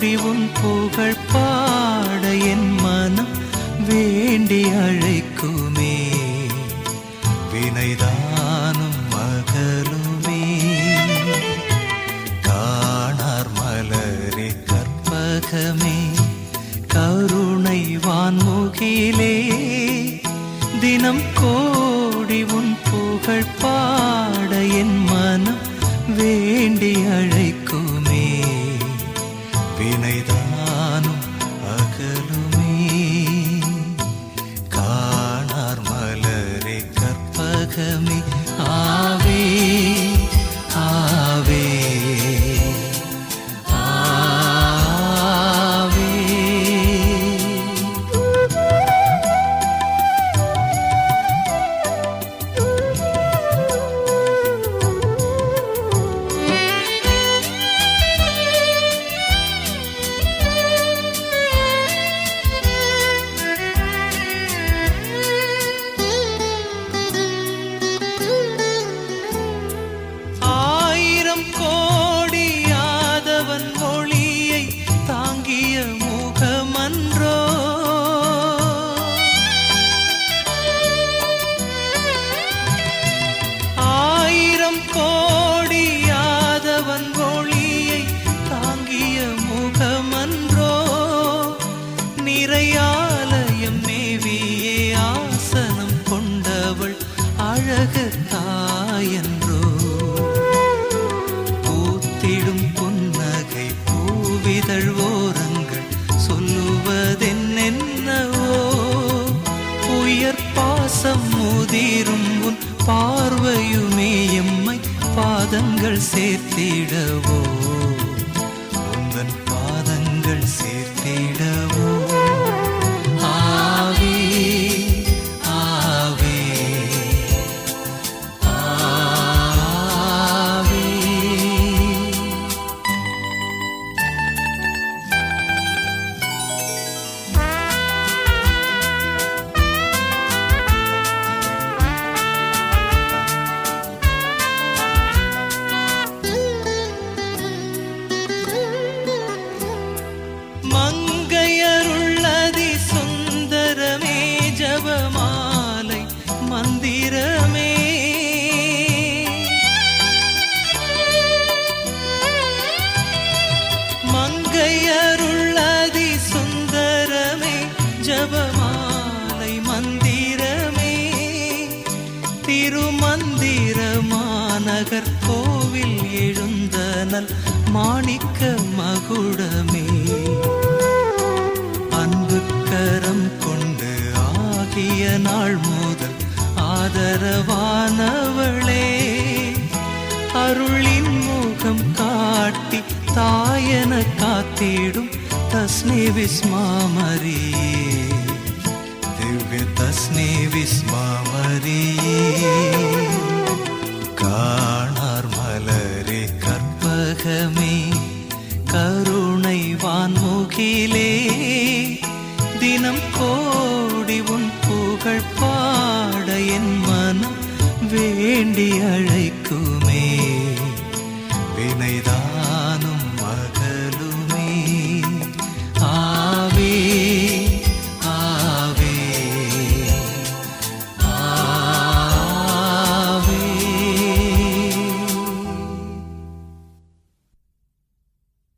கோடி புகழ் பாட என் மனம் வேண்டி அழைக்குமே. வினைதானும் மகளுமே காணார் மலரே கற்பகமே. கருணை வான்முகிலே தினம் கோடி உன் புகழ் பாட என் பாசம் முதிரும் உன் பார்வையுமே எம்மை பாதங்கள் சேர்த்திடவோ. ஜபமாலை மந்திரமே திருமந்திர கோவில் எழுந்தனல் மாணிக்க மகுடமே. அன்பு கரம் கொண்டு ஆகிய நாள் முதல் ஆதரவானவளே அருளின் முகம் காட்டி தாயன காத்திடும் தஸ்னே விஸ்மாமரியே திவ்ய தஸ்னே விஸ்மாமரியே காணார் மலரே கற்பகமே கருணை வான்முகிலே தினம் கோடி உன் புகழ் பாட என் மனம் வேண்டி அழைக்குமே வினைதான்